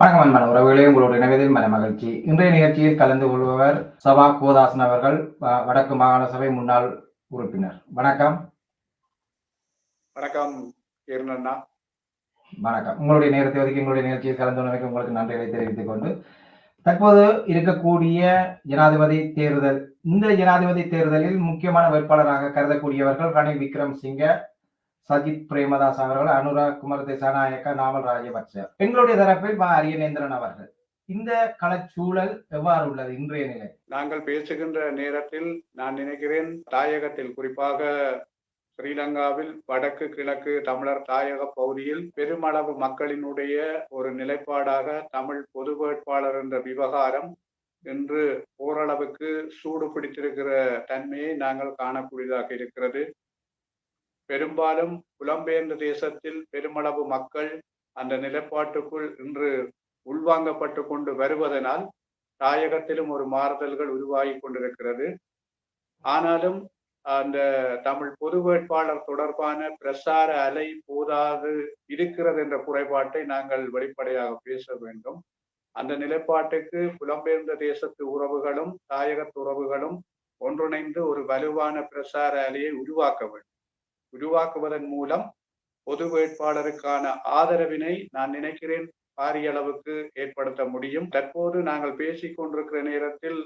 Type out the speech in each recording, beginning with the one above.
வணக்கம் அன்பான உறவுகளே உங்களோட இணைவதில் மன மகிழ்ச்சி. இன்றைய நிகழ்ச்சியில் கலந்து கொள்பவர் சபா கோதாசன் அவர்கள் வடக்கு மாகாண சபை முன்னாள் உறுப்பினர். வணக்கம். வணக்கம் வணக்கம். உங்களுடைய நேரத்தை ஒதுக்கி உங்களுடைய நிகழ்ச்சியில் கலந்து கொண்டமைக்கு உங்களுக்கு நன்றிகளை தெரிவித்துக் கொண்டு தற்போது இருக்கக்கூடிய ஜனாதிபதி தேர்தல் இந்த ஜனாதிபதி தேர்தலில் முக்கியமான வேட்பாளராக கருதக்கூடியவர்கள் ரணில் விக்ரம் சிங்க சஜித் பிரேமதாஸ் அவர்கள் அனுராக் குமார் திசாநாயக்க நாவல் ராஜபக்ச. எங்களுடைய தரப்பில் மா அரியநேந்திரன் அவர்கள். இந்த களச்சூழல் எவ்வாறு உள்ளது இன்றைய நிலை? நாங்கள் பேசுகின்ற நேரத்தில் நான் நினைக்கிறேன் தாயகத்தில் குறிப்பாக ஸ்ரீலங்காவில் வடக்கு கிழக்கு தமிழர் தாயக பகுதியில் பெருமளவு மக்களினுடைய ஒரு நிலைப்பாடாக தமிழ் பொது வேட்பாளர் என்ற விவகாரம் என்று ஓரளவுக்கு சூடு பிடித்திருக்கிற தன்மையை நாங்கள் காணக்கூடியதாக இருக்கிறது. பெரும்பாலும் புலம்பெயர்ந்த தேசத்தில் பெருமளவு மக்கள் அந்த நிலைப்பாட்டுக்குள் இன்று உள்வாங்கப்பட்டு கொண்டு வருவதனால் தாயகத்திலும் ஒரு மாறுதல்கள் உருவாகி கொண்டிருக்கிறது. ஆனாலும் அந்த தமிழ் பொது வேட்பாளர் தொடர்பான பிரசார அலை போதாது இருக்கிறது என்ற குறைபாட்டை நாங்கள் வெளிப்படையாக பேச வேண்டும். அந்த நிலைப்பாட்டுக்கு புலம்பெயர்ந்த தேசத்து உறவுகளும் தாயகத்து உறவுகளும் ஒன்றிணைந்து ஒரு வலுவான பிரசார அலையை உருவாக்க வேண்டும். உருவாக்குவதன் மூலம் பொது வேட்பாளருக்கான ஆதரவினை நான் நினைக்கிறேன் பாரிய அளவுக்கு ஏற்படுத்த முடியும். தற்போது நாங்கள் பேசிக் கொண்டிருக்கிற நேரத்தில்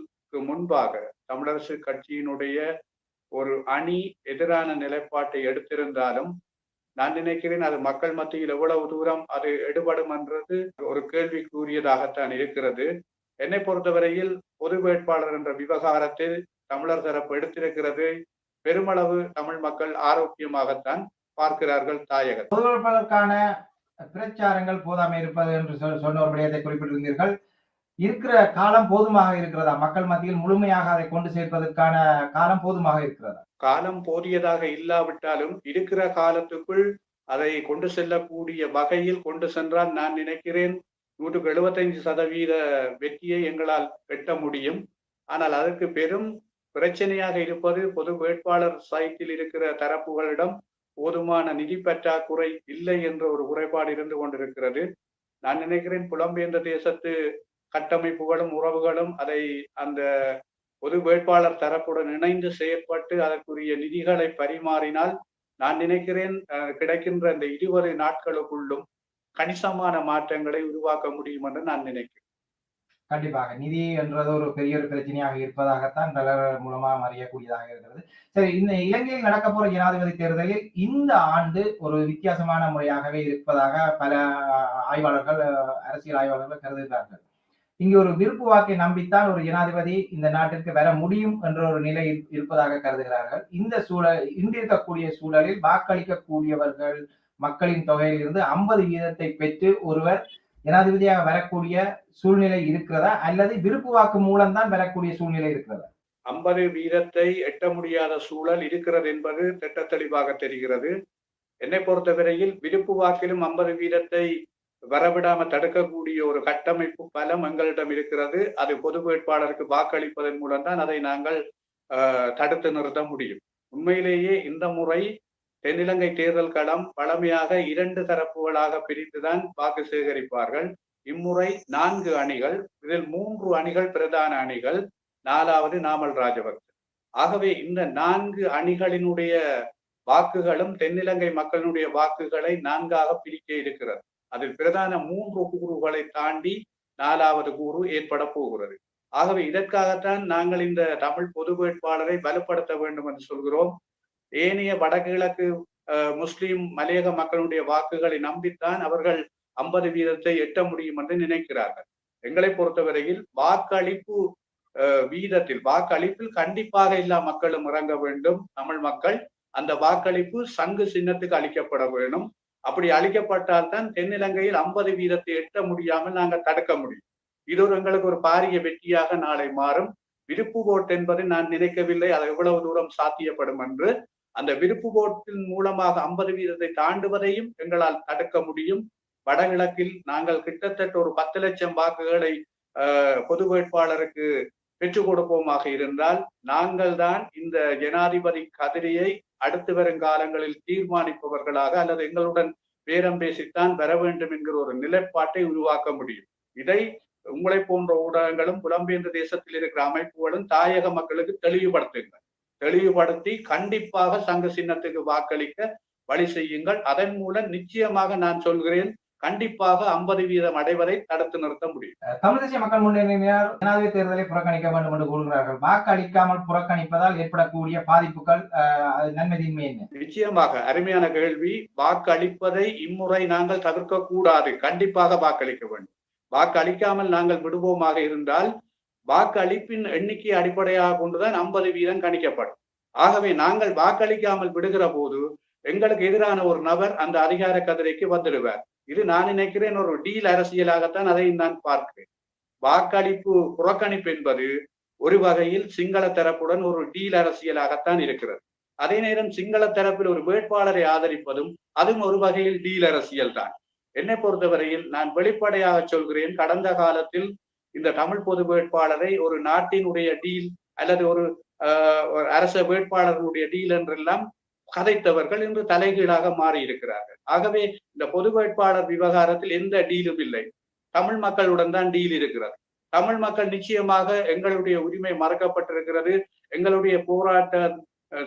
முன்பாக தமிழரசு கட்சியினுடைய ஒரு அணி எதிரான நிலைப்பாட்டை எடுத்திருந்தாலும் நான் நினைக்கிறேன் அது மக்கள் மத்தியில் எவ்வளவு தூரம் அது எடுபடும் என்றது ஒரு கேள்விக்குரியதாகத்தான் இருக்கிறது. என்னை பொறுத்தவரையில் பொது வேட்பாளர் என்ற விவகாரத்தில் தமிழர் தரப்பு எடுத்திருக்கிறது. பெருமளவு தமிழ் மக்கள் ஆரோக்கியமாகத்தான் பார்க்கிறார்கள் தாயகத்தில் பொது வேட்பாளருக்கான பிரச்சாரங்கள் போதாமை இருப்பது என்று சொன்ன ஒரு விடயத்தை குறிப்பிட்டிருந்தீர்கள். இருக்கிற காலம் போதுமாக இருக்கிறதா? மக்கள் மத்தியில் முழுமையாக அதை கொண்டு சேர்ப்பதற்கான காலம் போதுமாக இருக்கிறதா? காலம் போதியதாக இல்லாவிட்டாலும் இருக்கிற காலத்துக்குள் அதை கொண்டு செல்லக்கூடிய வகையில் கொண்டு சென்றால் நான் நினைக்கிறேன் நூற்றுக்கு எழுபத்தைந்து சதவீத வெற்றியை எங்களால் எட்ட முடியும். ஆனால் அதற்கு பெரும் பிரச்சனையாக இருப்பது பொது வேட்பாளர் சைட்டில் இருக்கிற தரப்புகளிடம் போதுமான நிதி பற்றாக்குறை இல்லை என்ற ஒரு குறைபாடு இருந்து கொண்டிருக்கிறது. நான் நினைக்கிறேன் புலம்பெயர்ந்த தேசத்து கட்டமைப்புகளும் உறவுகளும் அதை அந்த பொது வேட்பாளர் தரப்புடன் இணைந்து செயற்பட்டு அதற்குரிய நிதிகளை பரிமாறினால் நான் நினைக்கிறேன் கிடைக்கின்ற இந்த இருபது நாட்களுக்குள்ளும் கணிசமான மாற்றங்களை உருவாக்க முடியும் என்று நான் நினைக்கிறேன். கண்டிப்பாக. நிதி என்றது ஒரு பெரிய ஒரு பிரச்சனையாக இருப்பதாகத்தான் பலர் மூலமாக அறியக்கூடியதாக இருக்கிறது. சரி இந்த இலங்கையில் நடக்க போற ஜனாதிபதி தேர்தலில் இந்த ஆண்டு ஒரு வித்தியாசமான முறையாகவே இருப்பதாக பல ஆய்வாளர்கள் அரசியல் ஆய்வாளர்கள் கருதுகிறார்கள். இங்கு ஒரு விருப்பு வாக்கை நம்பித்தான் ஒரு ஜனாதிபதி இந்த நாட்டிற்கு வர முடியும் என்ற ஒரு நிலை இருப்பதாக கருதுகிறார்கள். இந்த சூழல் இன்றிருக்கக்கூடிய சூழலில் வாக்களிக்கக்கூடியவர்கள் மக்களின் தொகையில் இருந்து ஐம்பது வீதத்தை பெற்று ஒருவர் ஜனாதிபதியாக வரக்கூடிய சூழ்நிலை இருக்கிறதா? அல்லது விருப்பு வாக்கு மூலம்தான் வரக்கூடிய சூழ்நிலை இருக்கிறதா? ஐம்பது வீதத்தை எட்ட முடியாத சூழல் இருக்கிறது என்பது திட்ட தெளிவாக தெரிகிறது. என்னை பொறுத்தவரையில் விருப்பு வாக்கிலும் ஐம்பது வீதத்தை வரவிடாம தடுக்கக்கூடிய ஒரு கட்டமைப்பு பலம் எங்களிடம் இருக்கிறது. அது பொது வேட்பாளருக்கு வாக்களிப்பதன் மூலம்தான் அதை நாங்கள் தடுத்து நிறுத்த முடியும். உண்மையிலேயே இந்த முறை தென்னிலங்கை தேர்தல் களம் பழமையாக இரண்டு தரப்புகளாக பிரித்துதான் வாக்கு சேகரிப்பார்கள். இம்முறை நான்கு அணிகள் இதில் மூன்று அணிகள் பிரதான அணிகள் நாலாவது நாமல் ராஜபக்ச. ஆகவே இந்த நான்கு அணிகளினுடைய வாக்குகளும் தென்னிலங்கை மக்களினுடைய வாக்குகளை நான்காக பிரிக்க இருக்கிறது. அதில் பிரதான மூன்று கூறுகளை தாண்டி நாலாவது கூறு ஏற்பட போகிறது. ஆகவே இதற்காகத்தான் நாங்கள் இந்த தமிழ் பொது வேட்பாளரை பலப்படுத்த வேண்டும் என்று சொல்கிறோம். ஏனைய வடகிழக்கு அஹ், முஸ்லிம் மலையக மக்களுடைய வாக்குகளை நம்பித்தான் அவர்கள் ஐம்பது வீதத்தை எட்ட முடியும் என்று நினைக்கிறார்கள். எங்களை பொறுத்தவரையில் வாக்களிப்பு அஹ், வீதத்தில் வாக்களிப்பில் கண்டிப்பாக எல்லா மக்களும் இறங்க வேண்டும். தமிழ் மக்கள் அந்த வாக்களிப்பு சங்கு சின்னத்துக்கு அளிக்கப்பட வேண்டும் அப்படி அளிக்கப்பட்டால் தான் தென்னிலங்கையில் ஐம்பது வீதத்தை எட்ட முடியாமல் நாங்கள் தடுக்க முடியும். இது ஒரு எங்களுக்கு ஒரு பாரிய வெற்றியாக நாளை மாறும். விருப்பு ஓட்டு என்பதை நான் நினைக்கவில்லை. அது எவ்வளவு தூரம் சாத்தியப்படும் என்று அந்த விருப்பு ஓட்டின் மூலமாக ஐம்பது வீதத்தை தாண்டுவதையும் எங்களால் தடுக்க முடியும். வடகிழக்கில் நாங்கள் கிட்டத்தட்ட ஒரு பத்து லட்சம் வாக்குகளை பொது வேட்பாளருக்கு பெற்றுக் கொடுப்போமாக இருந்தால் நாங்கள் தான் இந்த ஜனாதிபதி கதிரியை அடுத்து வரும் காலங்களில் தீர்மானிப்பவர்களாக அல்லது எங்களுடன் பேரம் பேசித்தான் பெற வேண்டும் என்கிற ஒரு நிலைப்பாட்டை உருவாக்க முடியும். இதை உங்களை போன்ற ஊடகங்களும் புலம்பெயர்ந்த தேசத்தில் இருக்கிற அமைப்புகளும் தாயக மக்களுக்கு தெளிவுபடுத்துங்கள். தெளிவுபடுத்தி கண்டிப்பாக சங்க சின்னத்துக்கு வாக்களிக்க வழி செய்யுங்கள். அதன் மூலம் நிச்சயமாக நான் சொல்கிறேன் கண்டிப்பாக ஐம்பது வீதம் அடைவதை தடுத்து நிறுத்த முடியும். தமிழ் மக்கள் முன்னணியினர் ஜனாதிபதி தேர்தலை புறக்கணிக்க வேண்டும் என்று கூறுகிறார்கள். வாக்களிக்காமல் புறக்கணிப்பதால் ஏற்படக்கூடிய பாதிப்புகள் அஹ், அது நன்மை தீன்மை என்ன? நிச்சயமாக அருமையான கேள்வி. வாக்களிப்பதை இம்முறை நாங்கள் தவிர்க்க கூடாது கண்டிப்பாக வாக்களிக்க வேண்டும். வாக்களிக்காமல் நாங்கள் விடுவோமாக இருந்தால் வாக்களிப்பின் எண்ணிக்கை அடிப்படையாக கொண்டுதான் ஐம்பது வீதம் கணிக்கப்படும். ஆகவே நாங்கள் வாக்களிக்காமல் விடுகிற போது எங்களுக்கு எதிரான ஒரு நபர் அந்த அதிகார கதிரைக்கு வந்துடுவார். இது நான் நினைக்கிறேன் ஒரு டீல் அரசியலாகத்தான் அதையும் நான் பார்க்கிறேன். வாக்களிப்பு புறக்கணிப்பு என்பது ஒரு வகையில் சிங்கள தரப்புடன் ஒரு டீல் அரசியலாகத்தான் இருக்கிறது. அதே நேரம் சிங்கள தரப்பில் ஒரு வேட்பாளரை ஆதரிப்பதும் அதுவும் ஒரு வகையில் டீல் அரசியல் தான் என்னை பொறுத்தவரையில் நான் வெளிப்படையாக சொல்கிறேன் கடந்த காலத்தில் இந்த தமிழ் பொது வேட்பாளரை ஒரு நாட்டினுடைய டீல் அல்லது ஒரு அரச வேட்பாளர்களுடைய டீல் என்றெல்லாம் கதைத்தவர்கள் இன்று தலைகீழாக மாறி இருக்கிறார்கள் ஆகவே இந்த பொது வேட்பாளர் விவகாரத்தில் எந்த டீலும் இல்லை. தமிழ் மக்களுடன் தான் டீல் இருக்கிறது. தமிழ் மக்கள் நிச்சயமாக எங்களுடைய உரிமை மறக்கப்பட்டிருக்கிறது. எங்களுடைய போராட்ட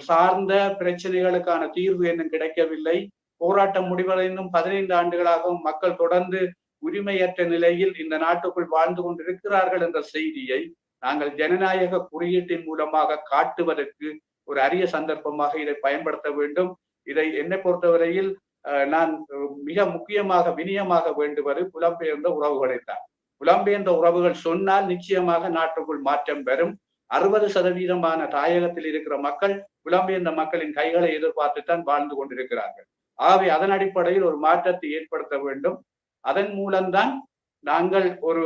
சார்ந்த பிரச்சனைகளுக்கான தீர்வு இன்னும் கிடைக்கவில்லை. போராட்டம் முடிவடைந்தும் பதினைந்து ஆண்டுகளாகவும் மக்கள் தொடர்ந்து உரிமையற்ற நிலையில் இந்த நாட்டுக்குள் வாழ்ந்து கொண்டிருக்கிறார்கள் என்ற செய்தியை நாங்கள் ஜனநாயக குறியீட்டின் மூலமாக காட்டுவதற்கு ஒரு அரிய சந்தர்ப்பமாக இதை பயன்படுத்த வேண்டும். இதை என்னை பொறுத்தவரையில் நான் மிக முக்கியமாக வினியமாக வேண்டுவது புலம்பெயர்ந்த உறவுகளைத்தான் புலம்பெயர்ந்த உறவுகள் சொன்னால் நிச்சயமாக நாட்டுக்குள் மாற்றம் பெறும். அறுபது சதவீதமான தாயகத்தில் இருக்கிற மக்கள் புலம்பெயர்ந்த மக்களின் கைகளை எதிர்பார்த்துத்தான் வாழ்ந்து கொண்டிருக்கிறார்கள். ஆகவே அதன் அடிப்படையில் ஒரு மாற்றத்தை ஏற்படுத்த வேண்டும். அதன் மூலம்தான் நாங்கள் ஒரு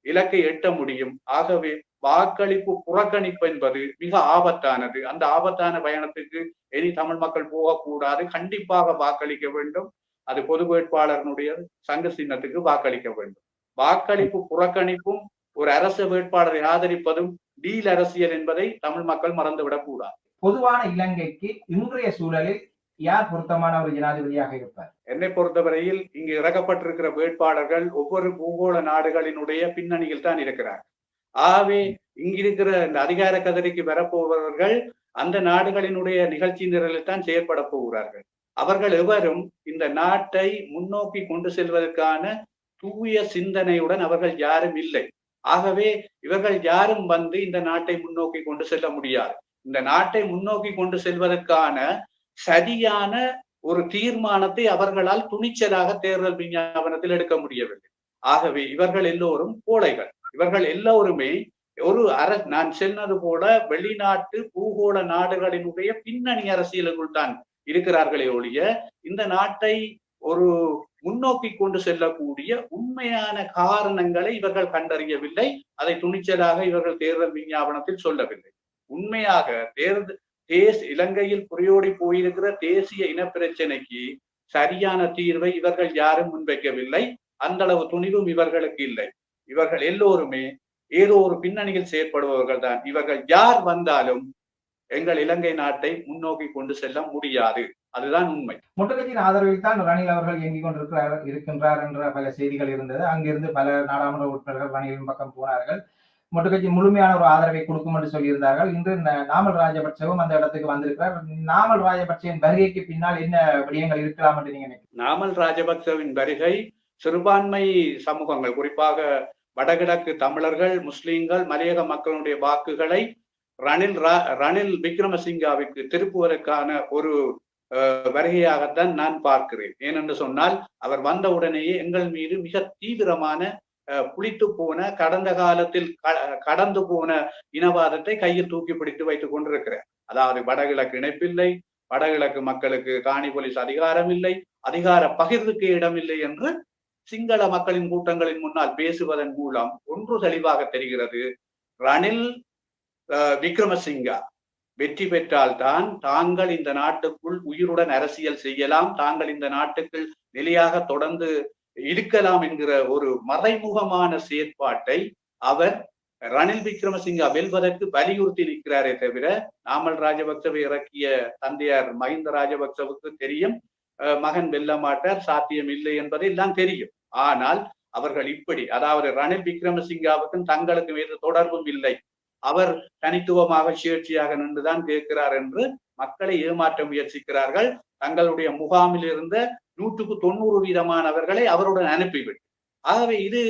இலக்கை எட்ட முடியும். ஆகவே வாக்களிப்பு புறக்கணிப்பு என்பது மிக ஆபத்தானது. அந்த ஆபத்தான பயணத்துக்கு இனி தமிழ் மக்கள் போகக்கூடாது. கண்டிப்பாக வாக்களிக்க வேண்டும். அது பொது வேட்பாளர்களுடைய சங்க சின்னத்துக்கு வாக்களிக்க வேண்டும். வாக்களிப்பு புறக்கணிப்பும் ஒரு அரசு வேட்பாளரை ஆதரிப்பதும் டீல் அரசியல் என்பதை தமிழ் மக்கள் மறந்துவிடக் கூடாது பொதுவான இலங்கைக்கு இன்றைய சூழலில் யார் பொருத்தமான ஒரு ஜனாதிபதியாக இருப்பார்? என்னை பொறுத்தவரையில் இங்கு இறக்கப்பட்டிருக்கிற வேட்பாளர்கள் ஒவ்வொரு பூகோள நாடுகளினுடைய பின்னணியில் தான் இருக்கிறார் ஆகவே இங்கிருக்கிற இந்த அதிகார கதிரைக்கு வரப்போபவர்கள் அந்த நாடுகளினுடைய நிகழ்ச்சி நிரலில் தான் செயற்பட போகிறார்கள். அவர்கள் எவரும் இந்த நாட்டை முன்னோக்கி கொண்டு செல்வதற்கான தூய சிந்தனையுடன் அவர்கள் யாரும் இல்லை. ஆகவே இவர்கள் யாரும் வந்து இந்த நாட்டை முன்னோக்கி கொண்டு செல்ல முடியாது. இந்த நாட்டை முன்னோக்கி கொண்டு செல்வதற்கான சரியான ஒரு தீர்மானத்தை அவர்களால் துணிச்சலாக தேர்தல் விஞ்ஞாபனத்தில் எடுக்க முடியவில்லை. ஆகவே இவர்கள் எல்லோரும் கோழைகள். இவர்கள் எல்லோருமே ஒரு அர நான் சொன்னது போல வெளிநாட்டு பூகோள நாடுகளினுடைய பின்னணி அரசியலுக்குள் தான் இருக்கிறார்களே ஒழிய இந்த நாட்டை ஒரு முன்னோக்கி கொண்டு செல்லக்கூடிய உண்மையான காரணங்களை இவர்கள் கண்டறியவில்லை. அதை துணிச்சலாக இவர்கள் தேர்தல் விஞ்ஞாபனத்தில் சொல்லவில்லை. உண்மையாக தேர்தல் தேச இலங்கையில் புரியோடி போயிருக்கிற தேசிய இனப்பிரச்சனைக்கு சரியான தீர்வை இவர்கள் யாரும் முன்வைக்கவில்லை. அந்த அளவு துணிவும் இவர்களுக்கு இல்லை. இவர்கள் எல்லோருமே ஏதோ ஒரு பின்னணியில் செயற்படுபவர்கள் தான் இவர்கள் யார் வந்தாலும் எங்கள் இலங்கை நாட்டை முன்னோக்கி கொண்டு செல்ல முடியாது. அதுதான் உண்மை. முட்டுக்கட்சியின் ஆதரவில் தான் ரணில் அவர்கள் இயங்கிக் கொண்டிருக்கிறார் இருக்கின்றார் என்ற பல செய்திகள் இருந்தது. அங்கிருந்து பல நாடாளுமன்ற உறுப்பினர்கள் ரணிலின் பக்கம் போனார்கள். முட்டுக்கட்சி முழுமையான ஒரு ஆதரவை கொடுக்கும் என்று சொல்லியிருந்தார்கள். இன்று நாமல் ராஜபக்சவும் அந்த இடத்துக்கு வந்திருக்கிறார். நாமல் ராஜபக்சவின் வருகைக்கு பின்னால் என்ன விடயங்கள் இருக்கலாம் என்று நீங்க நாமல் ராஜபக்சவின் வருகை சிறுபான்மை சமூகங்கள் குறிப்பாக வடகிழக்கு தமிழர்கள் முஸ்லீம்கள் மலையக மக்களுடைய வாக்குகளை ரணில் ரா- ரணில் விக்ரமசிங்காவிற்கு திருப்புவதற்கான ஒரு வருகையாகத்தான் நான் பார்க்கிறேன். ஏனென்று சொன்னால் அவர் வந்த உடனேயே எங்கள் மீது மிக தீவிரமான புளித்து போன கடந்த காலத்தில் கடந்து போன இனவாதத்தை கையில் தூக்கி பிடித்து வைத்துக் கொண்டிருக்கிறார் அதாவது வடகிழக்கு இணைப்பில்லை வடகிழக்கு மக்களுக்கு காணி போலீஸ் அதிகாரம் இல்லை அதிகார பகிர்வுக்கு இடமில்லை என்று சிங்கள மக்களின் கூட்டங்களின் முன்னால் பேசுவதன் மூலம் ஒன்று தெளிவாக தெரிகிறது. ரணில் அஹ், விக்ரமசிங்கா வெற்றி பெற்றால்தான் தாங்கள் இந்த நாட்டுக்குள் உயிருடன் அரசியல் செய்யலாம் தாங்கள் இந்த நாட்டுக்குள் நிலையாக தொடர்ந்து இருக்கலாம் என்கிற ஒரு மறைமுகமான செயற்பாட்டை அவர் ரணில் விக்ரமசிங்கா வெல்வதற்கு வலியுறுத்தி நிற்கிறாரே தவிர நாமல் ராஜபக்சவை இறக்கிய தந்தையார் மஹிந்த ராஜபக்சவுக்கு தெரியும். அஹ் மகன் வெல்ல மாட்டார் சாத்தியம் இல்லை என்பதை எல்லாம் தெரியும். ஆனால் அவர்கள் இப்படி அதாவது ரணில் விக்ரமசிங்காவுக்கும் தங்களுக்கு வேறு தொடர்பும் இல்லை. அவர் தனித்துவமாக சுயேட்சையாக நின்றுதான் கேட்கிறார் என்று மக்களை ஏமாற்ற முயற்சிக்கிறார்கள். தங்களுடைய முகாமில் இருந்த நூற்றுக்கு தொண்ணூறு வீதமானவர்களை அவருடன் அனுப்பிவிட்டு ஆகவே இது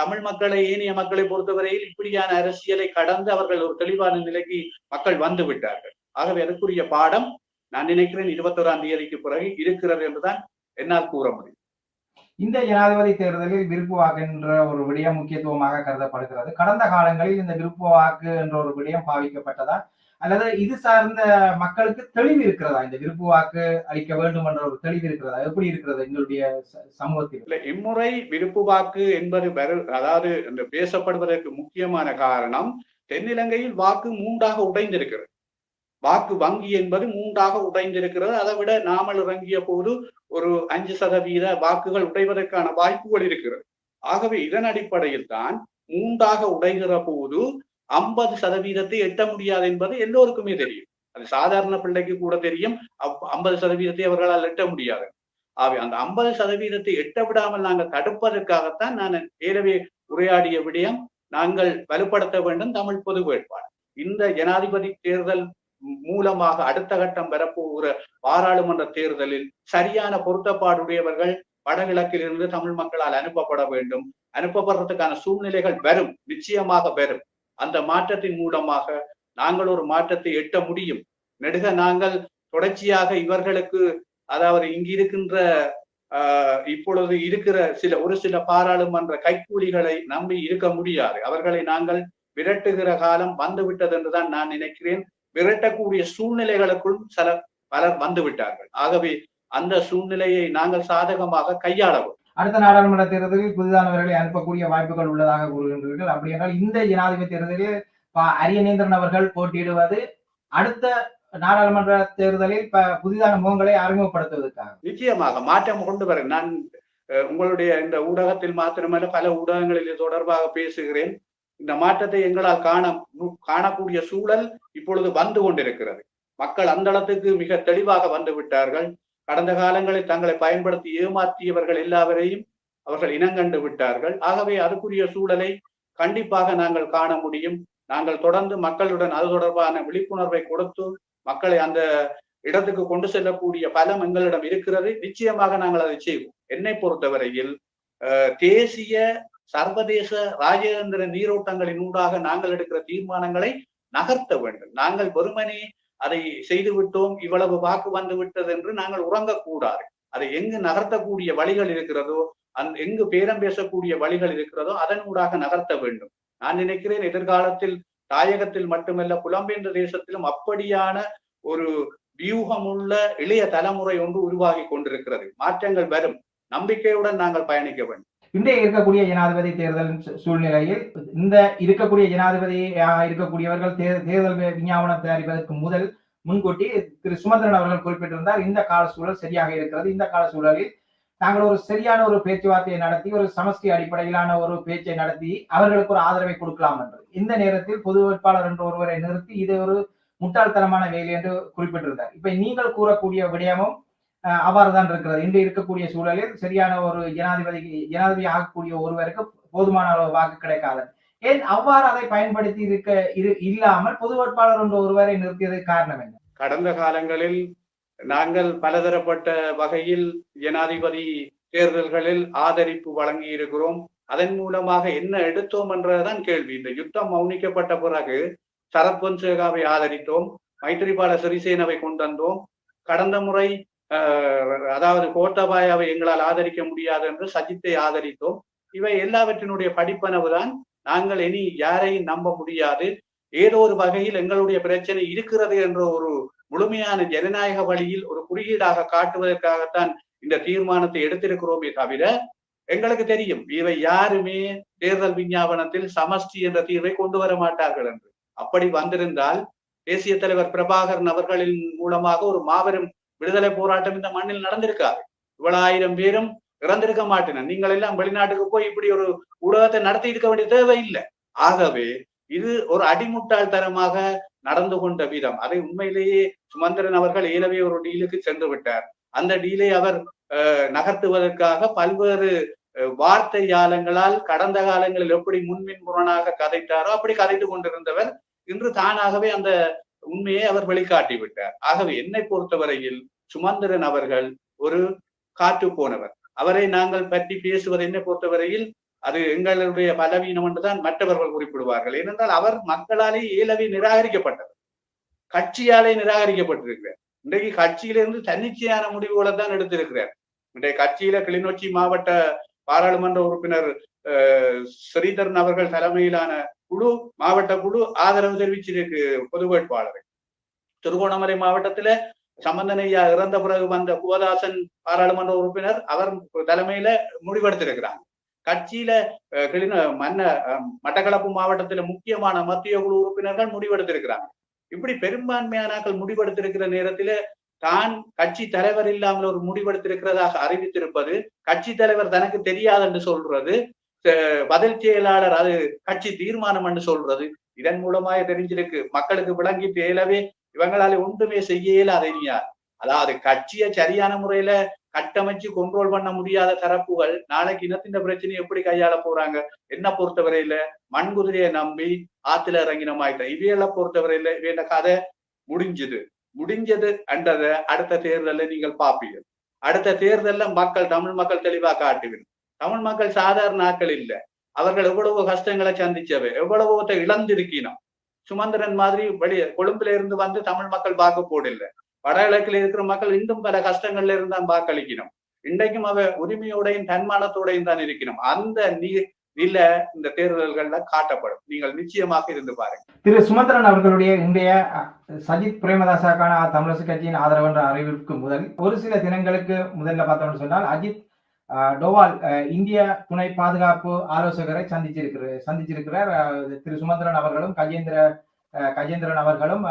தமிழ் மக்களை ஏனைய மக்களை பொறுத்தவரையில் இப்படியான அரசியலை கடந்து அவர்கள் ஒரு தெளிவான நிலைக்கு மக்கள் வந்து விட்டார்கள். ஆகவே அதற்குரிய பாடம் நான் நினைக்கிறேன் இருபத்தோராம் தேதிக்கு பிறகு இருக்கிறது என்றுதான் என்னால் கூற முடியும். இந்த ஜனாதிபதி தேர்தலில் விருப்பு வாக்கு என்ற ஒரு விடயம் முக்கியத்துவமாக கருதப்படுகிறது. கடந்த காலங்களில் இந்த விருப்பு வாக்கு என்ற ஒரு விடயம் பாவிக்கப்பட்டதால் அல்லது இது சார்ந்த மக்களுக்கு தெளிவு இருக்கிறதா? இந்த விருப்பு வாக்கு அளிக்க வேண்டும் என்ற ஒரு தெளிவு இருக்கிறதா? எப்படி இருக்கிறது எங்களுடைய சமூகத்தில்? இல்ல இம்முறை விருப்பு வாக்கு என்பது அதாவது இந்த பேசப்படுவதற்கு முக்கியமான காரணம் தென்னிலங்கையில் வாக்கு மூன்றாக உடைந்திருக்கிறது. வாக்கு வங்கி என்பது மூன்றாக உடைந்திருக்கிறது. அதை விட நாமல் இறங்கிய போது ஒரு அஞ்சு சதவீத வாக்குகள் உடைவதற்கான வாய்ப்புகள் இருக்கிறது. ஆகவே இதன் அடிப்படையில் தான் மூன்றாக உடைகிற போது ஐம்பது சதவீதத்தை எட்ட முடியாது என்பது எல்லோருக்குமே தெரியும். அது சாதாரண பிள்ளைக்கு கூட தெரியும். ஐம்பது சதவீதத்தை அவர்களால் எட்ட முடியாது. ஆகவே அந்த ஐம்பது சதவீதத்தை எட்ட விடாமல் நாங்கள் தடுப்பதற்காகத்தான் நான் ஏற்கனவே உரையாடிய விடயம் நாங்கள் வலுப்படுத்த வேண்டும் தமிழ் பொது வேட்பாளர். இந்த ஜனாதிபதி தேர்தல் மூலமாக அடுத்த கட்டம் வரப்போகிற பாராளுமன்ற தேர்தலில் சரியான பொருத்தப்பாடுடையவர்கள் வடகிழக்கில் இருந்து தமிழ் மக்களால் அனுப்பப்பட வேண்டும். அனுப்பப்படுறதுக்கான சூழ்நிலைகள் வரும். நிச்சயமாக வரும். அந்த மாற்றத்தின் மூலமாக நாங்கள் ஒரு மாற்றத்தை எட்ட முடியும். நெடுக நாங்கள் தொடர்ச்சியாக இவர்களுக்கு அதாவது இங்கு இருக்கின்ற ஆஹ் இப்பொழுது இருக்கிற சில ஒரு சில பாராளுமன்ற கைக்கூலிகளை நம்பி இருக்க முடியாது. அவர்களை நாங்கள் விரட்டுகிற காலம் வந்துவிட்டது என்றுதான் நான் நினைக்கிறேன். விரட்டக்கூடிய சூழ்நிலைகளுக்குள் சில பலர் வந்து விட்டார்கள் ஆகவே அந்த சூழ்நிலையை நாங்கள் சாதகமாக கையாளவும். அடுத்த நாடாளுமன்ற தேர்தலில் புதிதானவர்களை அனுப்பக்கூடிய வாய்ப்புகள் உள்ளதாக கூறுகின்றீர்கள். அப்படி என்றால் இந்த ஜனாதிபதி தேர்தலில் அரியநேந்திரன் அவர்கள் போட்டியிடுவது அடுத்த நாடாளுமன்ற தேர்தலில் புதிதான முகங்களை அறிமுகப்படுத்துவதற்காக. நிச்சயமாக மாற்றம் கொண்டு வர நான் உங்களுடைய இந்த ஊடகத்தில் மாத்திரமல்ல பல ஊடகங்களில் இது தொடர்பாக பேசுகிறேன். இந்த மாற்றத்தை எங்களால் காண காணக்கூடிய சூழல் இப்பொழுது வந்து கொண்டிருக்கிறது. மக்கள் அந்த அளத்துக்கு மிக தெளிவாக வந்து விட்டார்கள். கடந்த காலங்களில் தங்களை பயன்படுத்தி ஏமாற்றியவர்கள் எல்லாவரையும் அவர்கள் இனங்கண்டு விட்டார்கள். ஆகவே அதுக்குரிய சூழலை கண்டிப்பாக நாங்கள் காண முடியும். நாங்கள் தொடர்ந்து மக்களுடன் அது தொடர்பான விழிப்புணர்வை கொடுத்து மக்களை அந்த இடத்துக்கு கொண்டு செல்லக்கூடிய பலம் எங்களிடம் இருக்கிறது. நிச்சயமாக நாங்கள் அதை செய்வோம். என்னை பொறுத்தவரையில் அஹ், தேசிய சர்வதேச ராஜேந்திர நீரோட்டங்களின் ஊடாக நாங்கள் எடுக்கிற தீர்மானங்களை நகர்த்த வேண்டும். நாங்கள் வெறுமனே அதை செய்து விட்டோம் இவ்வளவு வாக்கு வந்து விட்டது என்று நாங்கள் உறங்கக்கூடாது. அதை எங்கு நகர்த்தக்கூடிய வழிகள் இருக்கிறதோ அந் எங்கு பேரம் பேசக்கூடிய வழிகள் இருக்கிறதோ அதன் ஊடாக நகர்த்த வேண்டும். நான் நினைக்கிறேன் எதிர்காலத்தில் தாயகத்தில் மட்டுமல்ல புலம்பெயர்ந்த தேசத்திலும் அப்படியான ஒரு வியூகமுள்ள இளைய தலைமுறை ஒன்று உருவாகி கொண்டிருக்கிறது. மாற்றங்கள் வரும். நம்பிக்கையுடன் நாங்கள் பயணிக்க வேண்டும். இன்றைய இருக்கக்கூடிய ஜனாதிபதி தேர்தல் சூழ்நிலையில் இந்த இருக்கக்கூடிய ஜனாதிபதி இருக்கக்கூடியவர்கள் தே- தேர்தல் விஞ்ஞாபனம் தயாரிப்பதற்கு முதல் முன்கூட்டி திரு சுமந்திரன் அவர்கள் குறிப்பிட்டிருந்தார் இந்த கால சூழல் சரியாக இருக்கிறது. இந்த கால சூழலில் நாங்கள் ஒரு சரியான ஒரு பேச்சுவார்த்தையை நடத்தி ஒரு சமஷ்டி அடிப்படையிலான ஒரு பேச்சை நடத்தி அவர்களுக்கு ஒரு ஆதரவை கொடுக்கலாம் என்று. இந்த நேரத்தில் பொது வேட்பாளர் என்று ஒருவரை நிறுத்தி இது ஒரு முட்டாள்தனமான வேலை என்று குறிப்பிட்டிருந்தார். இப்ப நீங்கள் கூறக்கூடிய விடயமும் அஹ், அவ்வாறுதான் இருக்கிறது. இன்று இருக்கக்கூடிய சூழலில் சரியான ஒரு ஜனாதிபதி ஜனாதிபதி ஆகக்கூடிய ஒருவருக்கு போதுமான அளவு வாக்கு கிடைக்காது. ஏன் அவ்வாறு அதை பயன்படுத்தி இருக்க இரு இல்லாமல் பொது வேட்பாளர் என்ற ஒருவரை நிறுத்தியது காரணம் என்ன? கடந்த காலங்களில் நாங்கள் பலதரப்பட்ட வகையில் ஜனாதிபதி தேர்தல்களில் ஆதரிப்பு வழங்கி இருக்கிறோம் அதன் மூலமாக என்ன எடுத்தோம் என்றதுதான் கேள்வி. இந்த யுத்தம் மௌனிக்கப்பட்ட பிறகு சரத் பொன்சேகாவை ஆதரித்தோம். மைத்ரிபால சிறிசேனவை கொண்டு வந்தோம். கடந்த முறை அதாவது கோத்தபாயாவை எங்களால் ஆதரிக்க முடியாது என்று சஜித்தை ஆதரித்தோம். இவை எல்லாவற்றினுடைய படிப்பனவுதான் நாங்கள் இனி யாரையும் நம்ப முடியாது. ஏதோ ஒரு வகையில் எங்களுடைய பிரச்சனை இருக்கிறது என்ற ஒரு முழுமையான ஜனநாயக வழியில் ஒரு குறியீடாக காட்டுவதற்காகத்தான் இந்த தீர்மானத்தை எடுத்திருக்கிறோமே தவிர எங்களுக்கு தெரியும் இவை யாருமே தேர்தல் விஞ்ஞாபனத்தில் சமஷ்டி என்ற தீர்வை கொண்டு வர மாட்டார்கள் என்று. அப்படி வந்திருந்தால் தேசிய தலைவர் பிரபாகரன் அவர்களின் மூலமாக ஒரு மாபெரும் விடுதலை போராட்டம் இந்த மண்ணில் நடந்திருக்காது இவ்வளவு ஆயிரம் பேரும் இறந்திருக்க மாட்டேன் நீங்கள் எல்லாம் வெளிநாட்டுக்கு போய் இப்படி ஒரு ஊடகத்தை நடத்தி இருக்க வேண்டிய தேவை இல்லை ஆகவே இது ஒரு அடிமுட்டாள்தனமாக நடந்து கொண்ட விதம். அதை உண்மையிலேயே சுமந்திரன் அவர்கள் ஏலவே ஒரு டீலுக்கு சென்று விட்டார். அந்த டீலை அவர் அஹ், நகர்த்துவதற்காக பல்வேறு வார்த்தை ஜாலங்களால் கடந்த காலங்களில் எப்படி முன்மின் முரணாக கதைத்தாரோ அப்படி கதைத்து கொண்டிருந்தவர். இன்று தானாகவே அந்த உண்மையை அவர் வெளிக்காட்டி விட்டார் ஆகவே என்னை பொறுத்தவரையில் சுமந்திரன் அவர்கள் ஒரு காற்று போனவர். அவரை நாங்கள் பற்றி பேசுவது என்னை பொறுத்தவரையில் அது எங்களுடைய பலவீனம் என்றுதான் மற்றவர்கள் குறிப்பிடுவார்கள். ஏனென்றால் அவர் மக்களாலே இயலவே நிராகரிக்கப்பட்டவர். கட்சியாலே நிராகரிக்கப்பட்டிருக்கிறார். இன்றைக்கு கட்சியிலிருந்து தன்னிச்சையான முடிவுகளை தான் எடுத்திருக்கிறார். இன்றைய கட்சியில கிளிநொச்சி மாவட்ட பாராளுமன்ற உறுப்பினர் அஹ், ஸ்ரீதரன் அவர்கள் தலைமையிலான குழு மாவட்ட குழு ஆதரவு தெரிவிச்சிருக்கு பொது வேட்பாளர்கள் திருகோணமலை மாவட்டத்துல சம்பந்தனையா இறந்த பிறகு வந்த குவதாசன் பாராளுமன்ற உறுப்பினர் அவர் தலைமையில முடிவெடுத்திருக்கிறாங்க. கட்சியில மன்ன மட்டக்களப்பு மாவட்டத்துல முக்கியமான மத்திய குழு உறுப்பினர்கள் முடிவெடுத்திருக்கிறாங்க. இப்படி பெரும்பான்மையானாக்கள் முடிவெடுத்திருக்கிற நேரத்தில தான் கட்சி தலைவர் இல்லாமல் ஒரு முடிவெடுத்திருக்கிறதாக அறிவித்திருப்பது கட்சி தலைவர் தனக்கு தெரியாது என்று சொல்றது பதில் செயலாளர் அது கட்சி தீர்மானம் என்று சொல்றது. இதன் மூலமாக தெரிஞ்சிருக்கு. மக்களுக்கு விளங்கி தேலவே இவங்களால ஒன்றுமே செய்ய இயலாத இனியார் அதாவது கட்சியை சரியான முறையில கட்டமைச்சு கண்ட்ரோல் பண்ண முடியாத தரப்புகள் நாளைக்கு இனத்தின் பிரச்சனை எப்படி கையாள போறாங்க? என்ன பொறுத்தவரையில மண்குதிரையை நம்பி ஆத்துல இறங்கின மாயிட்ட. இவையெல்லாம் பொறுத்தவரையில இவைய கதை முடிஞ்சது. முடிஞ்சது என்றதை அடுத்த தேர்தல்ல நீங்கள் பாப்பீங்க அடுத்த தேர்தல்ல மக்கள் தமிழ் மக்கள் தெளிவா காட்டுவீர்கள். தமிழ் மக்கள் சாதாரண ஆக்கள் இல்ல. அவர்கள் எவ்வளவோ கஷ்டங்களை சந்திச்சவை எவ்வளவோ இழந்திருக்கணும் சுமந்திரன் மாதிரி வெளியே கொழும்புல இருந்து வந்து தமிழ் மக்கள் பார்க்க போடில்ல வடகிழக்கில் இருக்கிற மக்கள் இன்னும் பல கஷ்டங்கள்ல இருந்தான் வாக்களிக்கணும். இன்றைக்கும் அவ உரிமையோடையும் தன்மானத்தோடையும் தான் இருக்கணும் அந்த நீ நில இந்த தேர்தல்கள்ல காட்டப்படும். நீங்கள் நிச்சயமாக இருந்து பாருங்க. திரு சுமந்திரன் அவர்களுடைய இன்றைய சஜித் பிரேமதாசாக்கான தமிழரசு கட்சியின் ஆதரவு என்ற அறிவிப்புக்கு முதல் ஒரு சில தினங்களுக்கு முதல்ல பார்த்தோம்னு சொன்னால் அஜித் டோவால் அஹ், இந்திய துணை பாதுகாப்பு ஆலோசகரை சந்திச்சிருக்கிற சந்திச்சிருக்கிறார். திரு சுமந்திரன் அவர்களும் கஜேந்திர அஹ், கஜேந்திரன் அவர்களும்